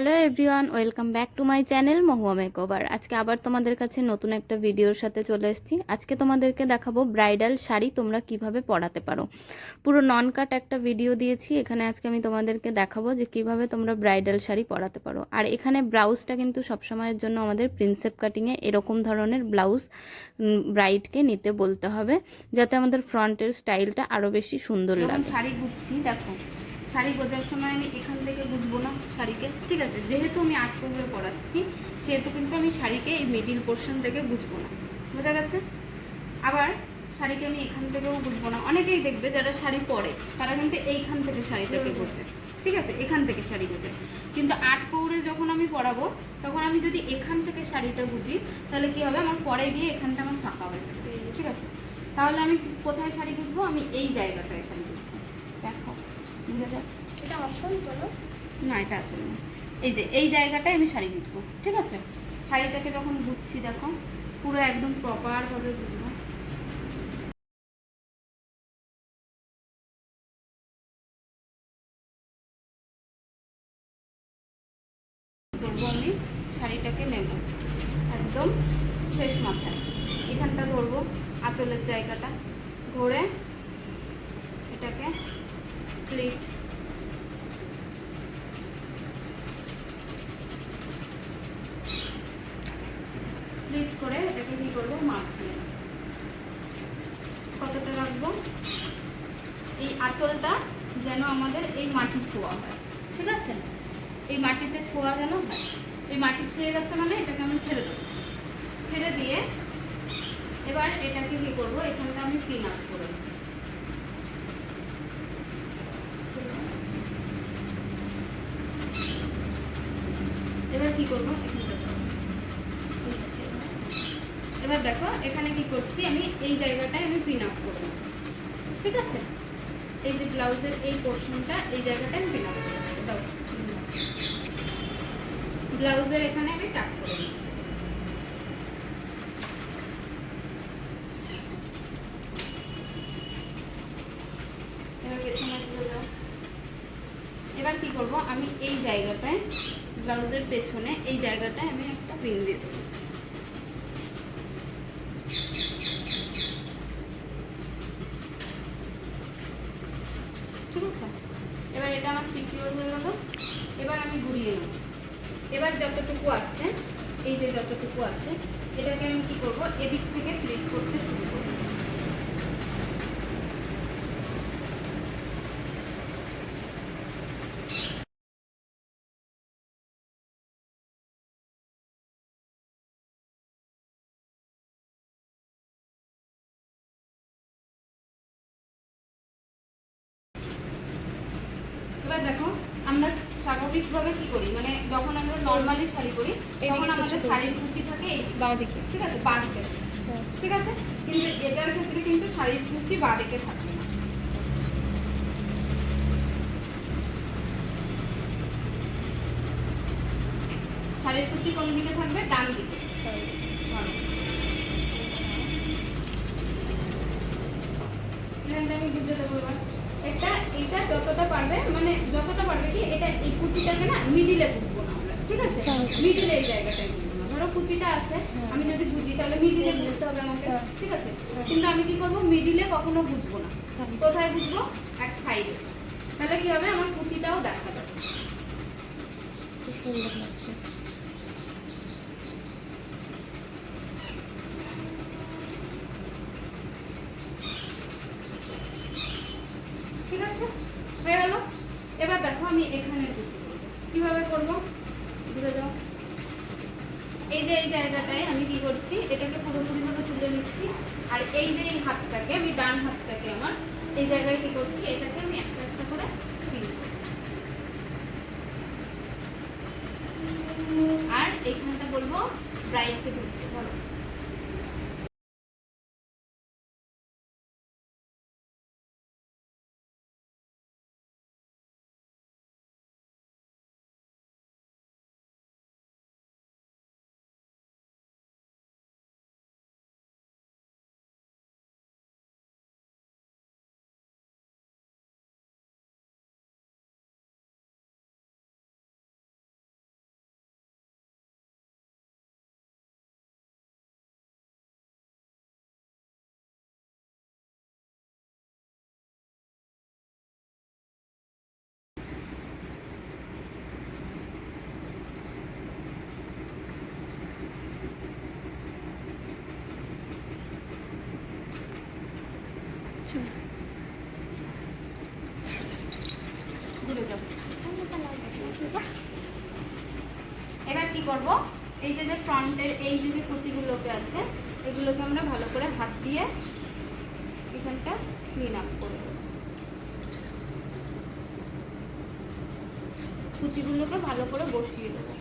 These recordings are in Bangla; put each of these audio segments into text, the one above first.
Hello everyone welcome back to my channel Mahua makeover. আজকে আবার তোমাদের কাছে নতুন একটা ভিডিওর সাথে চলে এসেছি। আজকে তোমাদেরকে দেখাবো ব্রাইডাল শাড়ি তোমরা কীভাবে পরাতে পারো। পুরো নন কাট একটা ভিডিও দিয়েছি এখানে আজকে আমি তোমাদেরকে দেখাবো যে কীভাবে তোমরা ব্রাইডাল শাড়ি পরাতে পারো। আর এখানে ব্লাউজটা কিন্তু সবসময়ের জন্য আমাদের প্রিন্সেপ কাটিংয়ে এরকম ধরনের ব্লাউজ ব্রাইডকে নিতে বলতে হবে যাতে আমাদের ফ্রন্টের স্টাইলটা আরও বেশি সুন্দর লাগে। শাড়ি গুচ্ছি দেখো শাড়ি গোজার সময় আমি এখান থেকে বুঝব না শাড়িকে। ঠিক আছে, যেহেতু আমি আট করে পরাচ্ছি সেহেতু কিন্তু আমি শাড়িকে এই মিডিল পোর্শন থেকে বুঝব না। বোঝা গেছে? আবার শাড়িকে আমি এখান থেকেও বুঝব না। অনেকেই দেখবে যারা শাড়ি পরে, তারা কিন্তু এইখান থেকে শাড়িটাকে গোছে ঠিক আছে, এখান থেকে শাড়ি গোছে কিন্তু আট পৌরে যখন আমি পরাবো তখন আমি যদি এখান থেকে শাড়িটা বুঝি তাহলে কি হবে? আমার পরে গিয়ে এখানটা আমার ফাঁকা হয়ে যাবে। ঠিক আছে? তাহলে আমি কোথায় শাড়ি বুঝব আমি এই জায়গাটায় শাড়ি বুঝব দেখো। ঘুরে যাক এটা আসল তো, না? এটা আছে না। এই যে, এই জায়গাটায় আমি শাড়ি বুঝব ঠিক আছে? শাড়িটাকে যখন বুঝছি দেখো, পুরো একদম প্রপারভাবে ধরবো আমি, শাড়িটাকে নেব। একদম শেষ মাথায়। এখানটা ধরবো, আঁচলের জায়গাটা। ধরে এটাকে প্লিট স্লিপ করে এটাকে কি করব? নেব। কতটা রাখব? এই আঁচলটা যেন আমাদের এই মাটি ছোঁয়া হয়। ঠিক আছে? এই মাটিতে ছোঁয়া যেন এই মাটি ছুঁয়ে গেছে মানে এটাকে আমি ছেড়ে দেবো। ছেড়ে দিয়ে এবার এটাকে কি করব? এখানটা আমি পিন আপ করে নেব। এবার কি করব? এবার দেখো, এখানে কি করছি আমি? এই জায়গাটায় আমি পিন আপ করব। ঠিক আছে? এই যে ব্লাউজের এই পোর্শনটা এই জায়গাটায় আমি পিন আপ করব। ব্লাউজের এখানে আমি টাক করে নিচ্ছি এবার পেছনে ঘুরে যাও এবার কি করব? আমি এই জায়গাটায়, ব্লাউজের পেছনে এই জায়গাটায় আমি একটা পিন দিয়ে ঠিক আছে? এবার এটা আমার সিকিউর হয়ে গেল। এবার আমি ঘুরিয়ে নেব। এবার যতটুকু আছে, এই যে যতটুকু আছে, এটাকে আমি কি করব? এদিক থেকে প্লেট করতে শুরু করব এবার দেখো আমরা স্বাভাবিকভাবে কি করি? মানে যখন আমরা নর্মালি শাড়ি পরি তখন আমাদের শাড়ির কুচি থাকে এই বাঁ দিকে ঠিক আছে বা দিকে ঠিক আছে? কিন্তু এটার ক্ষেত্রে কিন্তু শাড়ির কুচি বা দিকে থাকবে না। শাড়ির কুচি কোন দিকে থাকবে? ডান দিকে। আমি গুজে দেবো এবার। এটা এটা যতটা পারবে মানে যতটা পারবে কি এটা এই কুচিটাকে না মিডিলে বুঝব না আমরা ঠিক আছে? আচ্ছা। মিডিলে এই জায়গাটায় বুঝব ধরো কুচিটা আছে আমি যদি বুঝি তাহলে মিডিলে বুঝতে হবে আমাকে হ্যাঁ। ঠিক আছে? কিন্তু আমি কি করব? মিডিলে কখনো বুঝব না। কোথায় বুঝব? এক সাইডে তাহলে কি হবে? আমার কুচিটাও দেখা যাবে। সুন্দর লাগছে ঠিক আছে হয়ে গেল এবার দেখো আমি এখানে কুচি করব কীভাবে করব ঘুরে যাও এই যে এই জায়গাটায় আমি কি করছি, এটাকে পুরোপুরি ভাবে তুলে নিচ্ছি। আর এই যে এই হাতটাকে, আমি ডান হাতটাকে আমার, এই জায়গায় কি করছি, এটাকে আমি একটা একটা করে আর এখানটা বলব ব্রাইডকে ধরতে বলো কি করব? এই যে যে ফ্রন্টের, এই যে যে কুচিগুলোকে আছে, এগুলোকে আমরা ভালো করে হাত দিয়ে এখানটা ক্লিন আপ করব কুচিগুলোকে ভালো করে বসিয়ে দেবো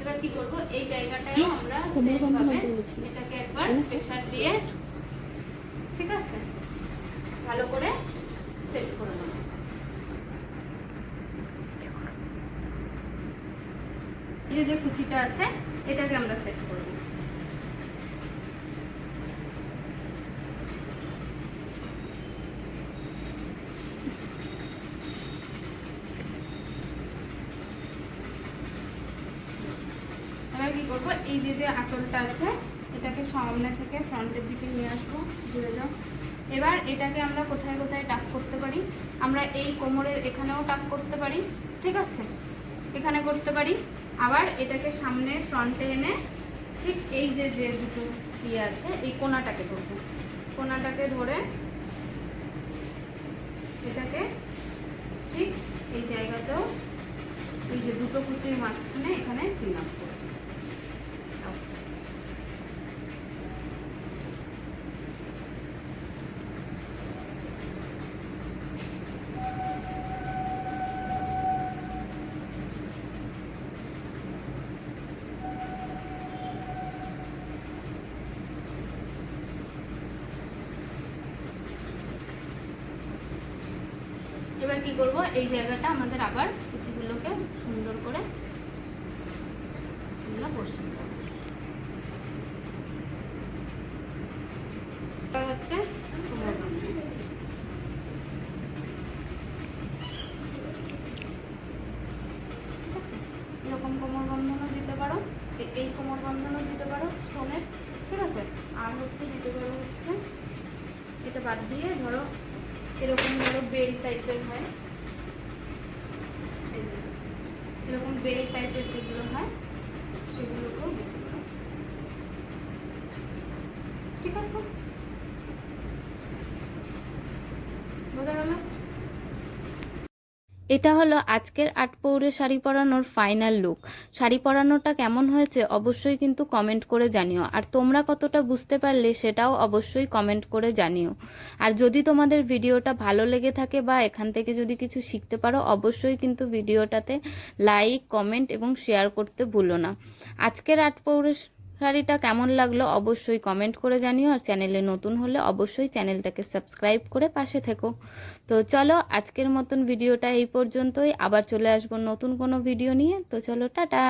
এবার কি করব? এই জায়গাটায় আমরা কোমর ভাবে এটাকে একবার? প্রেসার দিয়ে ঠিক আছে? ভালো করে সেট করে নেব। এই যে যে কুচিটা আছে এটাকে আমরা সেট করে নেব এবার কি করব এই যে যে আঁচলটা আছে, এটাকে সামনে থেকে ফ্রন্টের দিকে নিয়ে আসব, ঘুরে যাও। এবার এটাকে আমরা কোথায় কোথায় টাক করতে পারি? আমরা এই কোমরের এখানেও টাক করতে পারি, ঠিক আছে? এখানে করতে পারি। আবার এটাকে সামনে ফ্রন্টে এনে ঠিক এই যে যে দুটো ইয়ে আছে, এই কোনাটাকে ধরবো কোনাটাকে ধরে এটাকে ঠিক এই জায়গাতেও এই যে দুটো কুচির মাঝখানে এখানে ক্লিন আপ করব। এবার কি করব? এই জায়গাটা আমাদের আবার কুচিগুলোকে সুন্দর করে আমরা বসিয়ে হচ্ছে? এরকম কোমর বন্ধনও দিতে পারো। এই কোমর বন্ধনও দিতে পারো স্টোনের ঠিক আছে? আর হচ্ছে দিতে পারো হচ্ছে এটা বাদ দিয়ে ধরো এরকম ধরো বেল টাইপের হয়। এরকম বেল টাইপের যেগুলো হয় সেগুলোকেও ঠিক আছে বোঝা গেল এটা হলো আজকের আট পৌরে শাড়ি পরানোর ফাইনাল লুক শাড়ি পরানোটা কেমন হয়েছে অবশ্যই কিন্তু কমেন্ট করে জানিও। আর তোমরা কতটা বুঝতে পারলে সেটাও অবশ্যই কমেন্ট করে জানিও। আর যদি তোমাদের ভিডিওটা ভালো লেগে থাকে বা এখান থেকে যদি কিছু শিখতে পারো, অবশ্যই কিন্তু ভিডিওটাতে লাইক কমেন্ট এবং শেয়ার করতে ভুলো না। আজকের আট পৌরে শাড়িটা কেমন লাগল অবশ্যই কমেন্ট করে জানিও আর চ্যানেলে নতুন হলে অবশ্যই চ্যানেলটাকে সাবস্ক্রাইব করে পাশে থেকো। তো চলো আজকের মতন ভিডিওটা এই পর্যন্তই। আবার চলে আসব নতুন কোনো ভিডিও নিয়ে। তো চলো, টাটা!